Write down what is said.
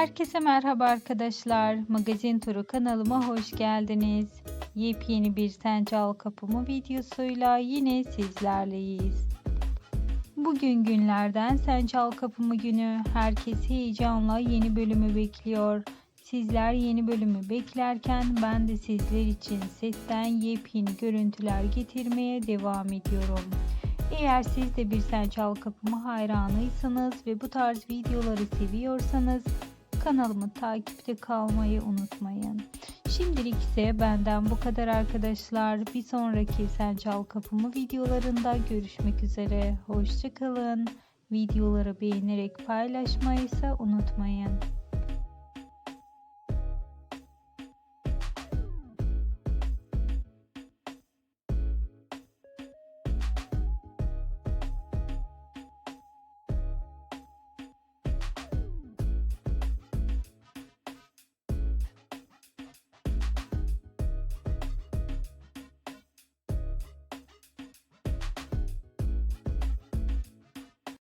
Herkese merhaba arkadaşlar. Magazin Turu kanalıma hoş geldiniz. Yepyeni bir Sen Çal Kapımı videosuyla yine sizlerleyiz. Bugün günlerden Sen Çal Kapımı günü. Herkes heyecanla yeni bölümü bekliyor. Sizler yeni bölümü beklerken ben de sizler için setten yepyeni görüntüler getirmeye devam ediyorum. Eğer siz de bir Sen Çal Kapımı hayranıysanız ve bu tarz videoları seviyorsanız kanalımı takipte kalmayı unutmayın. Şimdilik ise benden bu kadar arkadaşlar. Bir sonraki Sen Kapımı videolarında görüşmek üzere. Hoşçakalın. Videoları beğenerek paylaşmayı ise unutmayın.